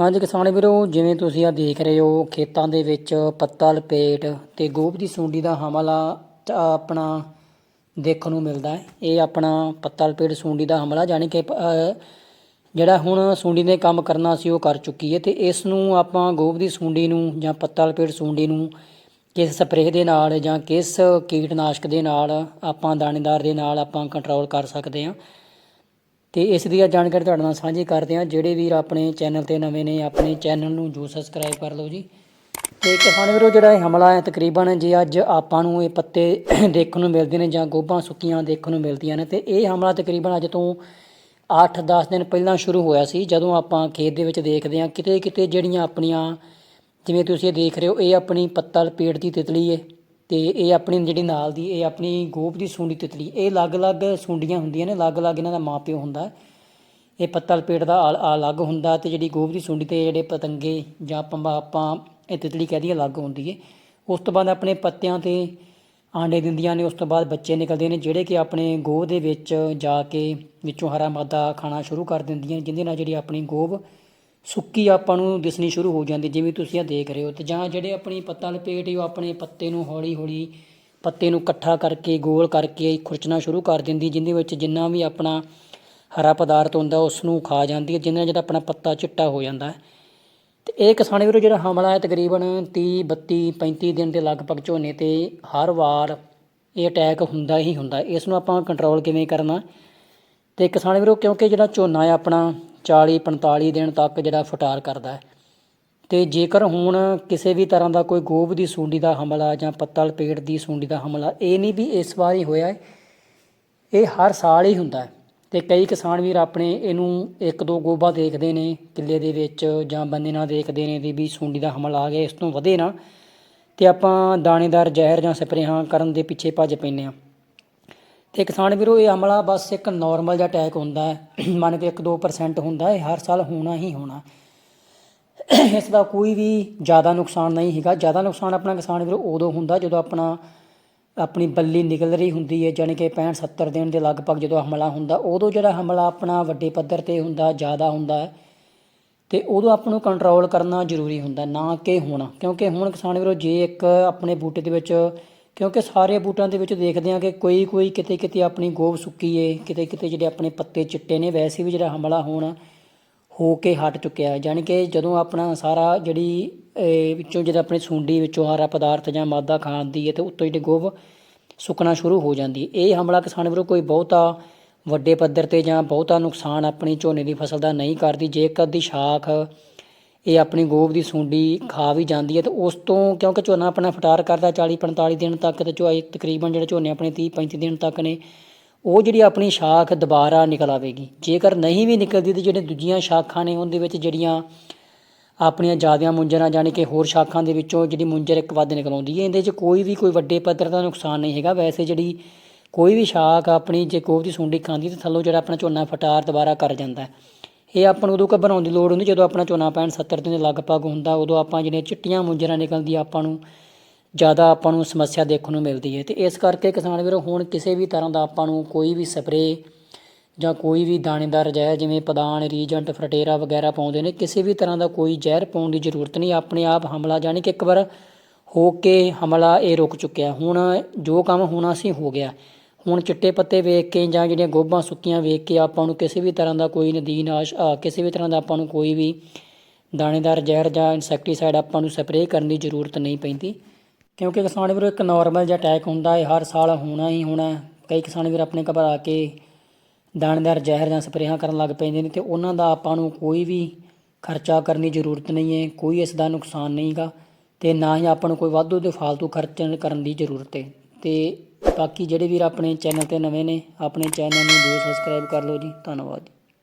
ਹਾਂਜੀ ਕਿਸਾਨ ਵੀਰੋ ਜਿਵੇਂ ਤੁਸੀਂ ਆ ਦੇਖ ਰਹੇ ਹੋ ਖੇਤਾਂ ਦੇ ਵਿੱਚ ਪੱਤਾ ਲਪੇਟ ਤੇ ਗੋਭ ਦੀ ਸੁੰਡੀ ਦਾ ਹਮਲਾ ਆਪਣਾ ਦੇਖਣ ਨੂੰ ਮਿਲਦਾ ਹੈ। ਇਹ ਆਪਣਾ ਪੱਤਾ ਲਪੇਟ ਸੁੰਡੀ ਦਾ ਹਮਲਾ ਜਾਣੀ ਕਿ ਅ, ਜਿਹੜਾ ਹੁਣ ਸੁੰਡੀ ਨੇ ਕੰਮ ਕਰਨਾ ਸੀ ਉਹ ਕਰ ਚੁੱਕੀ ਹੈ ਤੇ ਇਸ ਨੂੰ ਆਪਾਂ ਗੋਭ ਦੀ ਸੁੰਡੀ ਨੂੰ ਜਾਂ ਪੱਤਾ ਲਪੇਟ ਸੁੰਡੀ ਨੂੰ ਕਿਸ ਸਪਰੇਅ ਦੇ ਨਾਲ ਜਾਂ ਕਿਸ ਕੀਟਨਾਸ਼ਕ ਦੇ ਨਾਲ ਆਪਾਂ ਦਾਣੇਦਾਰ ਦੇ ਨਾਲ ਆਪਾਂ ਕੰਟਰੋਲ ਕਰ ਸਕਦੇ ਹਾਂ। ਤੇ ਇਸ ਦੀ ਜਾਣਕਾਰੀ ਤੁਹਾਡੇ ਨਾਲ ਸਾਂਝੀ ਕਰਦੇ ਹਾਂ। ਜਿਹੜੇ ਵੀਰ ਆਪਣੇ ਚੈਨਲ ਤੇ ਨਵੇਂ ਨੇ, ਆਪਣੇ ਚੈਨਲ ਨੂੰ ਜੋ ਸਬਸਕ੍ਰਾਈਬ ਕਰ ਲਓ ਜੀ। ਤੇ ਕਿਸਾਨ ਵੀਰੋ, ਜਿਹੜਾ ਇਹ ਹਮਲਾ ਹੈ, ਤਕਰੀਬਨ ਜੇ ਅੱਜ ਆਪਾਂ ਨੂੰ ਇਹ ਪੱਤੇ ਦੇਖਣ ਨੂੰ ਮਿਲਦੇ ਨੇ ਜਾਂ ਗੋਭਾਂ ਸੁੱਕੀਆਂ ਦੇਖਣ ਨੂੰ ਮਿਲਦੀਆਂ ਨੇ, ਤੇ ਇਹ ਹਮਲਾ ਤਕਰੀਬਨ ਅੱਜ ਤੋਂ 8-10 ਦਿਨ ਪਹਿਲਾਂ ਸ਼ੁਰੂ ਹੋਇਆ ਸੀ। ਜਦੋਂ ਆਪਾਂ ਖੇਤ ਦੇ ਵਿੱਚ ਦੇਖਦੇ ਹਾਂ ਕਿਤੇ ਕਿਤੇ ਜਿਹੜੀਆਂ ਆਪਣੀਆਂ, ਜਿਵੇਂ ਤੁਸੀਂ ਇਹ ਦੇਖ ਰਹੇ ਹੋ, ਇਹ ਆਪਣੀ ਪੱਤਾ ਲਪੇਟ ਦੀ ਤਿਤਲੀ ਹੈ ਅਤੇ ਇਹ ਆਪਣੀ ਜਿਹੜੀ ਨਾਲ ਦੀ, ਇਹ ਆਪਣੀ ਗੋਭ ਦੀ ਸੁੰਡੀ ਤਿਤਲੀ, ਇਹ ਅਲੱਗ-ਅਲੱਗ ਸੁੰਡੀਆਂ ਹੁੰਦੀਆਂ ਨੇ, ਅਲੱਗ-ਅਲੱਗ ਇਹਨਾਂ ਦਾ ਮਾਪਿਓ ਹੁੰਦਾ। ਇਹ ਪੱਤਾ ਲਪੇਟ ਦਾ ਅਲ- ਅਲੱਗ ਹੁੰਦਾ ਤੇ ਜਿਹੜੀ ਗੋਭ ਦੀ ਸੁੰਡੀ ਤੇ ਜਿਹੜੇ ਪਤੰਗੇ ਜਾਂ ਪੰਬਾ ਆਪਾਂ ਇਹ ਤਿਤਲੀ ਕਹਦੀ ਅਲੱਗ ਹੁੰਦੀ ਹੈ ਉਸ ਤੋਂ ਬਾਅਦ ਆਪਣੇ ਪੱਤਿਆਂ ਤੇ ਆਂਡੇ ਦਿੰਦੀਆਂ ਨੇ, ਉਸ ਤੋਂ ਬਾਅਦ ਬੱਚੇ ਨਿਕਲਦੇ ਨੇ, ਜਿਹੜੇ ਕਿ ਆਪਣੇ ਗੋਭ ਦੇ ਵਿੱਚ ਜਾ ਕੇ ਵਿੱਚੋਂ ਹਰਾ ਮਾਦਾ ਖਾਣਾ ਸ਼ੁਰੂ ਕਰ ਦਿੰਦੀਆਂ ਨੇ, ਜਿਹਦੇ ਨਾਲ ਜਿਹੜੀ ਆਪਣੀ ਗੋਭ ਸੁੱਕੀ ਆਪਾਂ ਨੂੰ ਦਿਸਣੀ ਸ਼ੁਰੂ ਹੋ ਜਾਂਦੀ, ਜਿਵੇਂ ਤੁਸੀਂ ਆ ਦੇਖ ਰਹੇ ਹੋ ਤੇ ਜਾਂ ਜਿਹੜੇ ਆਪਣੀ ਪੱਤਾ ਲਪੇਟ ਉਹ ਆਪਣੇ ਪੱਤੇ ਨੂੰ ਹੌਲੀ ਹੌਲੀ ਪੱਤੇ ਨੂੰ ਇਕੱਠਾ ਕਰਕੇ, ਗੋਲ ਕਰਕੇ ਖੁਰਚਣਾ ਸ਼ੁਰੂ ਕਰ ਦਿੰਦੀ ਜਿਹਦੇ ਵਿੱਚ ਜਿੰਨਾ ਵੀ ਆਪਣਾ ਹਰਾ ਪਦਾਰਥ ਹੁੰਦਾ ਉਸ ਨੂੰ ਖਾ ਜਾਂਦੀ ਹੈ ਜਿਹਦੇ ਨਾਲ ਜਿਹੜਾ ਆਪਣਾ ਪੱਤਾ ਚਿੱਟਾ ਹੋ ਜਾਂਦਾ ਹੈ। ਤੇ ਇਹ ਕਿਸਾਨ ਵੀਰੋ, ਜਿਹੜਾ ਹਮਲਾ ਹੈ, ਤਕਰੀਬਨ 30 32 35 ਦਿਨ ਦੇ ਲਗਭਗ ਝੋਨੇ ਤੇ ਹਰ ਵਾਰ ਇਹ ਅਟੈਕ ਹੁੰਦਾ ਹੀ ਹੁੰਦਾ। ਇਸ ਨੂੰ ਆਪਾਂ ਕੰਟਰੋਲ ਕਿਵੇਂ ਕਰਨਾ? ਤੇ ਕਿਸਾਨ ਵੀਰੋ, ਕਿਉਂਕਿ ਜਿਹੜਾ ਝੋਨਾ ਹੈ, ਆਪਣਾ 40 45 ਦਿਨ ਤੱਕ ਜਿਹੜਾ ਫਟਾਰ ਕਰਦਾ ਹੈ। ਤੇ ਜੇਕਰ ਹੁਣ ਕਿਸੇ ਵੀ ਤਰ੍ਹਾਂ ਦਾ ਕੋਈ ਗੋਭ ਦੀ ਸੁੰਡੀ ਦਾ ਹਮਲਾ ਜਾਂ ਪੱਤਾ ਲਪੇਟ ਦੀ ਸੁੰਡੀ ਦਾ ਹਮਲਾ, ਇਹ ਨਹੀਂ ਵੀ ਇਸ ਵਾਰ ਹੀ ਹੋਇਆ ਹੈ, ਇਹ ਹਰ ਸਾਲ ਹੀ ਹੁੰਦਾ ਹੈ। ਤੇ ਕਈ ਕਿਸਾਨ ਵੀਰ ਆਪਣੇ ਇਹਨੂੰ ਇੱਕ ਦੋ ਗੋਭਾ ਦੇਖਦੇ ਨੇ, ਕਿੱਲੇ ਦੇ ਵਿੱਚ ਜਾਂ ਬੰਦੇ ਨਾਲ ਦੇਖਦੇ ਨੇ ਵੀ ਵੀ ਸੁੰਡੀ ਦਾ ਹਮਲਾ ਆ ਗਿਆ, ਇਸ ਤੋਂ ਵਧੇ ਨਾ। ਤੇ ਆਪਾਂ ਦਾਣੇਦਾਰ ਜ਼ਹਿਰ ਜਾਂ ਸਪਰੇਹਾਂ ਕਰਨ ਦੇ ਪਿੱਛੇ ਭੱਜ ਪੈਂਦੇ ਆ ਤੇ ਕਿਸਾਨ ਵੀਰੋ, ਇਹ ਹਮਲਾ ਬਸ ਇੱਕ ਨਾਰਮਲ ਜਿਹਾ ਅਟੈਕ ਹੁੰਦਾ ਹੈ। ਮੰਨ ਕੇ 1-2% ਹੁੰਦਾ ਇਹ ਹਰ ਸਾਲ ਹੋਣਾ ਹੀ ਹੋਣਾ। ਇਸ ਦਾ ਕੋਈ ਵੀ ਜ਼ਿਆਦਾ ਨੁਕਸਾਨ ਨਹੀਂ ਹੈਗਾ। ਜ਼ਿਆਦਾ ਨੁਕਸਾਨ ਆਪਣਾ ਕਿਸਾਨ ਵੀਰੋ ਉਦੋਂ ਹੁੰਦਾ ਜਦੋਂ ਆਪਣਾ, ਆਪਣੀ ਬੱਲੀ ਨਿਕਲ ਰਹੀ ਹੁੰਦੀ ਹੈ, ਜਾਣੀ ਕਿ 65 70 ਦਿਨ ਦੇ ਲਗਭਗ ਜਦੋਂ ਹਮਲਾ ਹੁੰਦਾ, ਉਦੋਂ ਜਿਹੜਾ ਹਮਲਾ ਆਪਣਾ ਵੱਡੇ ਪੱਧਰ ਤੇ ਹੁੰਦਾ, ਜ਼ਿਆਦਾ ਹੁੰਦਾ ਹੈ। ਤੇ ਉਦੋਂ ਆਪ ਨੂੰ ਕੰਟਰੋਲ ਕਰਨਾ ਜ਼ਰੂਰੀ ਹੁੰਦਾ, ਨਾ ਕਿ ਹੁਣ। ਕਿਉਂਕਿ ਹੁਣ ਕਿਸਾਨ ਵੀਰੋ, ਜੇ ਇੱਕ ਆਪਣੇ ਬੂਟੇ ਦੇ ਵਿੱਚ ਕਿਉਂਕਿ ਸਾਰੇ ਬੂਟਾਂ ਦੇ ਵਿੱਚ ਦੇਖਦੇ ਆ ਕਿ ਕੋਈ ਕੋਈ ਕਿਤੇ ਕਿਤੇ ਆਪਣੀ ਗੋਭ ਸੁੱਕੀ ਏ, ਕਿਤੇ ਕਿਤੇ ਜਿਹੜੇ ਆਪਣੇ ਪੱਤੇ ਚਿੱਟੇ ਨੇ, ਵੈਸੇ ਵੀ ਜਿਹੜਾ ਹਮਲਾ ਹੋਣ ਹੋ ਕੇ ਹਟ ਚੁੱਕਿਆ ਹੈ। ਜਾਣੀ ਕਿ ਜਦੋਂ ਆਪਣਾ ਸਾਰਾ ਜਿਹੜੀ ਵਿੱਚੋਂ ਜਿਹੜਾ ਆਪਣੀ ਸੁੰਡੀ ਵਿੱਚੋਂ ਹਾਰਾ ਪਦਾਰਥ ਜਾਂ ਮਾਦਾ ਖਾਂਦੀ ਹੈ ਤੇ ਉੱਤੋਂ ਜਿਹੜੀ ਗੋਭ ਸੁੱਕਣਾ ਸ਼ੁਰੂ ਹੋ ਜਾਂਦੀ ਹੈ। ਇਹ ਹਮਲਾ ਕਿਸਾਨ ਵੀਰੋ ਕੋਈ ਬਹੁਤਾ ਵੱਡੇ ਪੱਧਰ ਤੇ ਜਾਂ ਬਹੁਤਾ ਨੁਕਸਾਨ ਆਪਣੀ ਝੋਨੇ ਦੀ ਫਸਲ ਦਾ ਨਹੀਂ ਕਰਦੀ। ਜੇਕਰ ਦੀ ਸ਼ਾਖ ਇਹ ਆਪਣੀ ਗੋਭ ਦੀ ਸੁੰਡੀ ਖਾ ਵੀ ਜਾਂਦੀ ਹੈ ਤੇ ਉਸ ਤੋਂ ਕਿਉਂਕਿ ਝੋਨਾ ਆਪਣਾ ਫਟਾਰ ਕਰਦਾ 40 45 ਦਿਨ ਤੱਕ ਤੇ ਚੋਈ ਤਕਰੀਬਨ ਜਿਹੜੇ ਝੋਨੇ ਆਪਣੇ 30 35 ਦਿਨ ਤੱਕ ਨੇ, ਉਹ ਜਿਹੜੀ ਆਪਣੀ ਸ਼ਾਖ ਦੁਬਾਰਾ ਨਿਕਲ ਆਵੇਗੀ। ਜੇਕਰ ਨਹੀਂ ਵੀ ਨਿਕਲਦੀ ਤੇ ਜਿਹੜੇ ਦੂਜੀਆਂ ਸ਼ਾਖਾਂ ਨੇ ਉਹਦੇ ਵਿੱਚ ਜਿਹੜੀਆਂ ਆਪਣੀਆਂ ਜ਼ਿਆਦੀਆਂ ਮੁੰਜਰਾਂ ਜਾਣੀ ਕਿ ਹੋਰ ਸ਼ਾਖਾਂ ਦੇ ਵਿੱਚੋਂ ਜਿਹੜੀ ਮੁੰਜਰ ਇੱਕ ਵੱਧ ਨਿਕਲ ਆਉਂਦੀ ਹੈ, ਇਹਦੇ 'ਚ ਕੋਈ ਵੀ ਕੋਈ ਵੱਡੇ ਪੱਧਰ ਦਾ ਨੁਕਸਾਨ ਨਹੀਂ ਹੈਗਾ। ਵੈਸੇ ਜਿਹੜੀ ਕੋਈ ਵੀ ਸ਼ਾਖ ਆਪਣੀ ਜੇ ਗੋਭ ਦੀ ਸੁੰਡੀ ਖਾਂਦੀ ਤੇ ਥੱਲੋਂ ਜਿਹੜਾ ਆਪਣਾ ਝੋਨਾ ਫਟਾਰ ਦੁਬਾਰਾ ਕਰ ਜਾਂਦਾ ਇਹ ਆਪਾਂ ਨੂੰ ਉਦੋਂ ਘਬਰਾਉਣ ਦੀ ਲੋੜ ਹੁੰਦੀ, ਜਦੋਂ ਆਪਣਾ ਝੋਨਾ ਪੈਣ 70 ਦਿਨ ਦੇ ਲਗਭਗ ਹੁੰਦਾ, ਉਦੋਂ ਆਪਾਂ ਜਿਹੜੀਆਂ ਚਿੱਟੀਆਂ ਮੁੰਜਰਾਂ ਨਿਕਲਦੀਆਂ, ਆਪਾਂ ਨੂੰ ਜ਼ਿਆਦਾ ਆਪਾਂ ਨੂੰ ਸਮੱਸਿਆ ਦੇਖਣ ਨੂੰ ਮਿਲਦੀ ਹੈ। ਤੇ ਇਸ ਕਰਕੇ ਕਿਸਾਨ ਵੀਰੋ, ਹੁਣ ਕਿਸੇ ਵੀ ਤਰ੍ਹਾਂ ਦਾ ਆਪਾਂ ਨੂੰ ਕੋਈ ਵੀ ਸਪਰੇਅ ਜਾਂ ਕੋਈ ਵੀ ਦਾਣੇਦਾਰ ਜ਼ਹਿਰ, ਜਿਵੇਂ ਪਦਾਨ, ਰੀਜੈਂਟ ਫਰਟੇਰਾ ਵਗੈਰਾ ਪਾਉਂਦੇ ਨੇ, ਕਿਸੇ ਵੀ ਤਰ੍ਹਾਂ ਦਾ ਕੋਈ ਜ਼ਹਿਰ ਪਾਉਣ ਦੀ ਜ਼ਰੂਰਤ ਨਹੀਂ, ਆਪਣੇ ਆਪ ਹਮਲਾ ਜਾਣੀ ਕਿ ਇੱਕ ਵਾਰ ਹੋ ਕੇ ਹਮਲਾ ਇਹ ਰੁਕ ਚੁੱਕਿਆ। ਹੁਣ ਜੋ ਕੰਮ ਹੋਣਾ ਸੀ ਹੋ ਗਿਆ ਹੁਣ ਚਿੱਟੇ ਪੱਤੇ ਵੇਖ ਕੇ ਜਾਂ ਜਿਹੜੀਆਂ ਗੋਭਾਂ ਸੁੱਕੀਆਂ ਵੇਖ ਕੇ ਆਪਾਂ ਨੂੰ ਕਿਸੇ ਵੀ ਤਰ੍ਹਾਂ ਦਾ ਕੋਈ ਨਦੀਨਾਸ਼ ਅ, ਕਿਸੇ ਵੀ ਤਰ੍ਹਾਂ ਦਾ ਆਪਾਂ ਨੂੰ ਕੋਈ ਵੀ ਦਾਣੇਦਾਰ ਜ਼ਹਿਰ ਜਾਂ ਇਨਸੈਕਟੀਸਾਈਡ ਆਪਾਂ ਨੂੰ ਸਪਰੇਅ ਕਰਨ ਦੀ ਜ਼ਰੂਰਤ ਨਹੀਂ ਪੈਂਦੀ। ਕਿਉਂਕਿ ਕਿਸਾਨ ਵੀਰੋ ਇੱਕ ਨਾਰਮਲ ਜਿਹਾ ਅਟੈਕ ਹੁੰਦਾ ਹੈ ਹਰ ਸਾਲ ਹੋਣਾ ਹੀ ਹੋਣਾ ਕਈ ਕਿਸਾਨ ਵੀਰ ਆਪਣੇ ਘਬਰਾ ਕੇ ਦਾਣੇਦਾਰ ਜ਼ਹਿਰ ਜਾਂ ਸਪਰੇਹਾਂ ਕਰਨ ਲੱਗ ਪੈਂਦੇ ਨੇ ਤੇ ਉਹਨਾਂ ਦਾ ਆਪਾਂ ਨੂੰ ਕੋਈ ਵੀ ਖਰਚਾ ਕਰਨ ਦੀ ਜ਼ਰੂਰਤ ਨਹੀਂ ਹੈ ਕੋਈ ਇਸ ਦਾ ਨੁਕਸਾਨ ਨਹੀਂਗਾ ਤੇ ਨਾ ਹੀ ਆਪਾਂ ਨੂੰ ਕੋਈ ਵਾਧੂ ਦੇ ਫਾਲਤੂ ਖਰਚਣ ਕਰਨ ਦੀ ਜ਼ਰੂਰਤ ਹੈ। ਤੇ ਬਾਕੀ ਜਿਹੜੇ ਵੀਰ ਆਪਣੇ ਚੈਨਲ ਤੇ ਨਵੇਂ ਨੇ, ਆਪਣੇ ਚੈਨਲ ਨੂੰ ਜ਼ਰੂਰ ਸਬਸਕ੍ਰਾਈਬ ਕਰ ਲਓ ਜੀ। ਧੰਨਵਾਦ